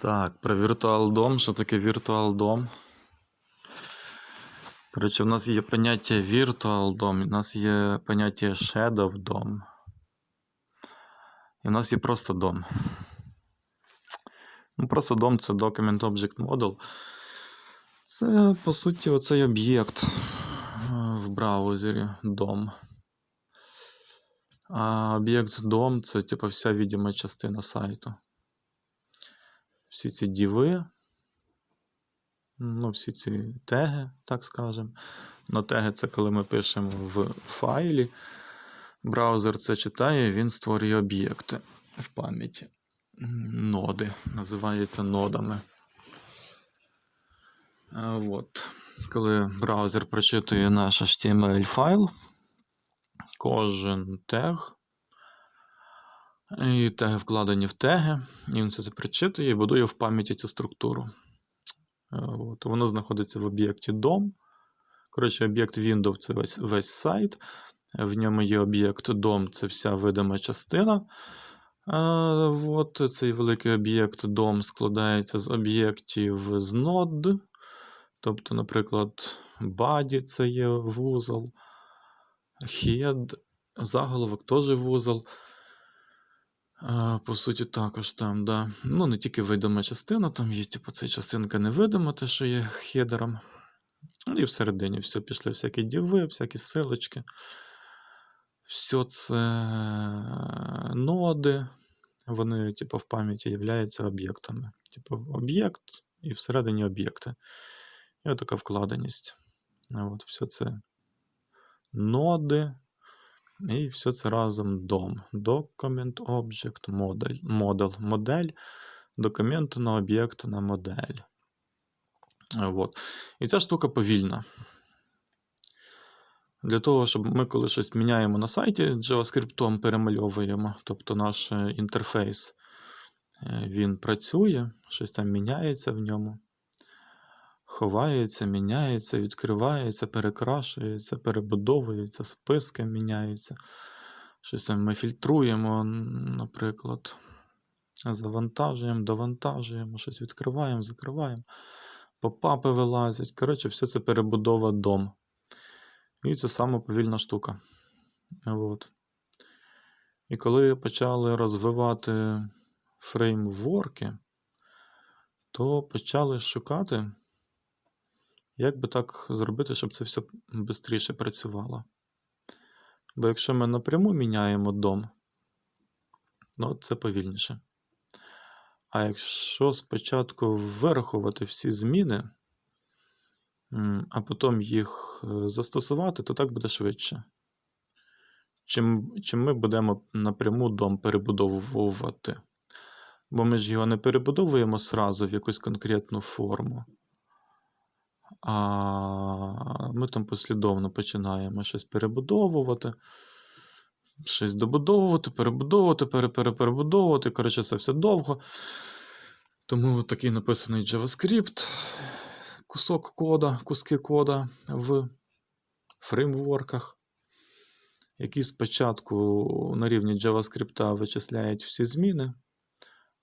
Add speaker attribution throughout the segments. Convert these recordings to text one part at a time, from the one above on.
Speaker 1: Так, про Virtual DOM. Що таке Virtual DOM? Коротше, в нас є поняття Virtual DOM, в нас є поняття Shadow DOM. І в нас є просто DOM. Ну, просто DOM це Document Object Model. Це, по суті, оцей об'єкт е, в браузері DOM. А об'єкт DOM це типу вся відома частина сайту. Всі ці діви, ну, всі ці теги, так скажемо. Ну, теги це коли ми пишемо в файлі. Браузер це читає, він створює об'єкти в пам'яті. Ноди. Називається нодами. От. Коли браузер прочитує наш HTML файл, кожен тег. І теги вкладені в теги, і він це прочитує і будує в пам'яті цю структуру. Е, От. Воно знаходиться в об'єкті DOM. Коротше, об'єкт Windows це весь, весь сайт. В ньому є об'єкт DOM, це вся видима частина. От, цей великий об'єкт DOM складається з об'єктів з нод. Тобто, наприклад, body це є вузол, head, заголовок теж вузол. По суті, також там, да. Ну, не тільки видима частина, там є, типу, ця частинка невидима, те, що є хедером. Ну, І всередині все пішли всякі діви, всякі силочки. Все це ноди, вони, типу, в пам'яті являються об'єктами. Типу, об'єкт і всередині об'єкти. І отака вкладеність. От, все це ноди. І все це разом DOM. Document Object Model. Model. Модель документу на об'єкт на модель. От. І ця штука повільна. Для того, щоб ми, коли щось міняємо на сайті, JavaScript перемальовуємо, тобто наш е, інтерфейс е, він працює, щось там міняється в ньому. Ховається, міняється, відкривається, перекрашується, перебудовується, списки міняються. Щось ми фільтруємо, наприклад. Завантажуємо, довантажуємо, щось відкриваємо, закриваємо. Попапи вилазять. Коротше, все це перебудова дом. І це саме повільна штука. От. І коли почали розвивати фреймворки, то почали шукати. Як би так зробити, щоб це все швидше працювало? Бо якщо ми напряму міняємо дом, ну це повільніше. А якщо спочатку вирахувати всі зміни, а потім їх е, застосувати, то так буде швидше. Чим, чим ми будемо напряму дом перебудовувати. Бо ми ж його не перебудовуємо сразу в якусь конкретну форму. А ми там послідовно починаємо щось перебудовувати, щось добудовувати, перебудовувати, переперебудовувати. Коротше, це все довго. Тому такий написаний JavaScript, кусок кода, куски кода в фреймворках, які спочатку на рівні JavaScript вичисляють всі зміни,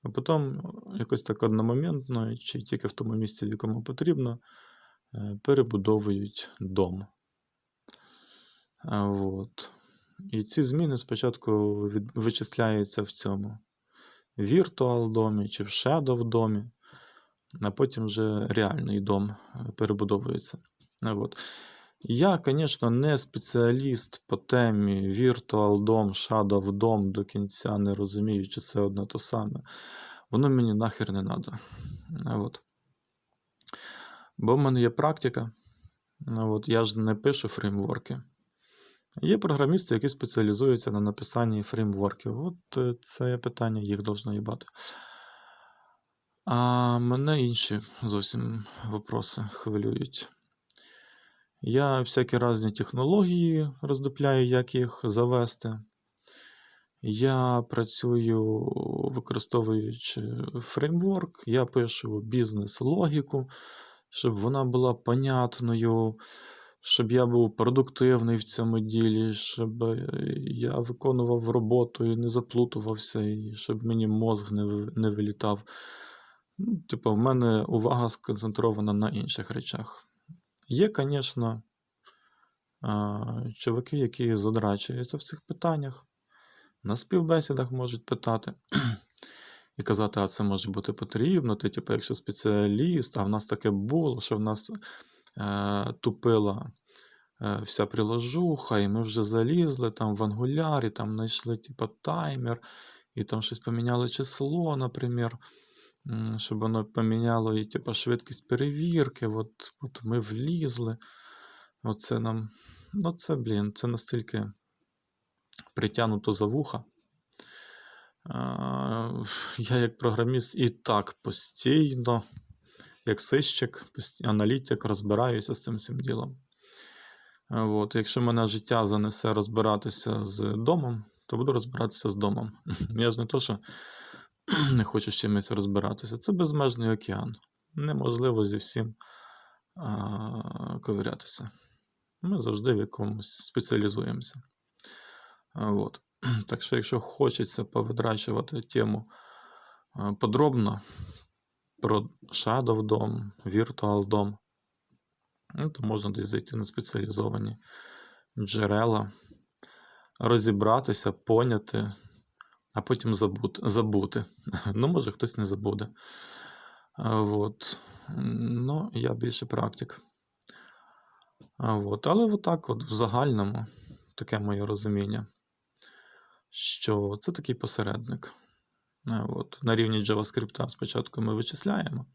Speaker 1: а потім якось так одномоментно, чи тільки в тому місці, в якому потрібно. Е, перебудовують дом. От. І ці зміни спочатку вичисляються в цьому Virtual домі чи в Shadow домі, а потім вже реальний дом е, перебудовується. От. Я, звісно, не спеціаліст по темі Virtual дом, Shadow дом до кінця не розумію, чи це одне те саме. Воно мені нахер не треба. От. Бо в мене є практика. Ну, от, Я ж не пишу фреймворки. Є програмісти, які спеціалізуються на написанні фреймворків. От е, це питання їх должно їбати. А мене інші зовсім вопроси хвилюють. Я всякі різні технології роздупляю, як їх завести. Я працюю, використовуючи фреймворк, я пишу бізнес-логіку щоб вона була понятною, щоб я був продуктивний в цьому ділі, щоб е, я виконував роботу і не заплутувався, і щоб мені мозг не не вилітав. Ну, типу, в мене увага сконцентрована на інших речах. Є, звісно, чуваки, які задрачуються в цих питаннях, на співбесідах можуть питати і казати, а це може бути потрібно. Ти, типу, якщо спеціаліст, а в нас таке було, що в нас е, тупила е, вся приложуха, і ми вже залізли там в ангулярі, там знайшли типу, таймер, і там щось поміняли число, наприклад, щоб воно поміняло і типу, швидкість перевірки. От, от ми влізли. Оце нам. Ну, це, блін, це настільки притягнуто за вуха. Я як програміст і так постійно, як сищик, аналітик, розбираюся з цим всім ділом. От, якщо мене життя занесе розбиратися з домом, то буду розбиратися з домом. Я ж не то, що не хочу з чимось розбиратися. Це безмежний океан. Неможливо зі всім а, ковирятися. Ми завжди в якомусь спеціалізуємося. От. Так що, якщо хочеться повидрачувати тему подробно про Shadow DOM, Virtual DOM, то можна десь зайти на спеціалізовані джерела, розібратися, поняти, а потім забути. забути. Ну, може, хтось не забуде. От. Ну, я більше практик. От. Але отак, от в загальному, таке моє розуміння, що це такий посередник. Е, От. На рівні JavaScript спочатку ми вичисляємо,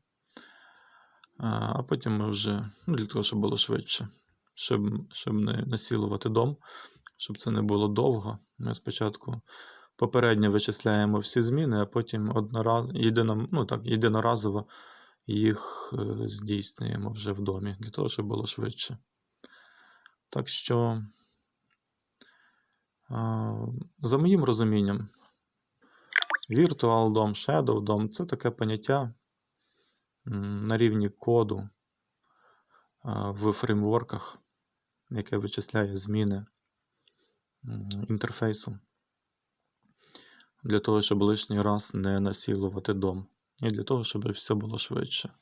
Speaker 1: а а потім ми вже, ну, для того, щоб було швидше, щоб, щоб не насілувати дом, щоб це не було довго. Ми спочатку попередньо вичисляємо всі зміни, а потім однораз, єдино, ну, так, єдиноразово їх е, здійснюємо вже в домі, для того, щоб було швидше. Так що, за моїм розумінням, Virtual DOM, Shadow DOM це таке поняття на рівні коду в фреймворках, яке вичисляє зміни інтерфейсу, для того, щоб лишній раз не насілувати дом, і для того, щоб все було швидше.